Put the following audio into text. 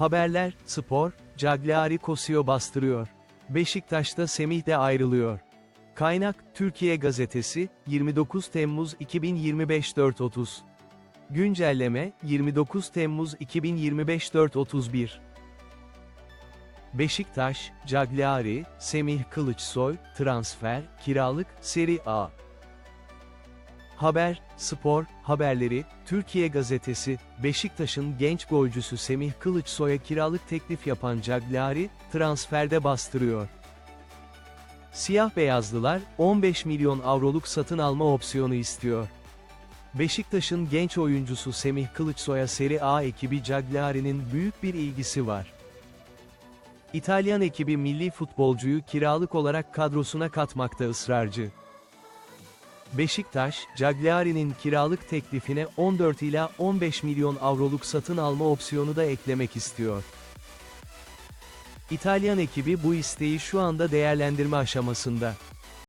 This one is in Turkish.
Haberler, spor, Cagliari Kosio bastırıyor. Beşiktaş'ta Semih de ayrılıyor. Kaynak, Türkiye Gazetesi, 29 Temmuz 2025 4.30. Güncelleme, 29 Temmuz 2025 4.31. Beşiktaş, Cagliari, Semih Kılıçsoy, transfer, kiralık, Seri A. Haber, spor, haberleri, Türkiye Gazetesi, Beşiktaş'ın genç golcüsü Semih Kılıçsoy'a kiralık teklif yapan Cagliari, transferde bastırıyor. Siyah beyazlılar, 15 milyon avroluk satın alma opsiyonu istiyor. Beşiktaş'ın genç oyuncusu Semih Kılıçsoy'a Seri A ekibi Cagliari'nin büyük bir ilgisi var. İtalyan ekibi milli futbolcuyu kiralık olarak kadrosuna katmakta ısrarcı. Beşiktaş, Cagliari'nin kiralık teklifine 14 ila 15 milyon avroluk satın alma opsiyonu da eklemek istiyor. İtalyan ekibi bu isteği şu anda değerlendirme aşamasında.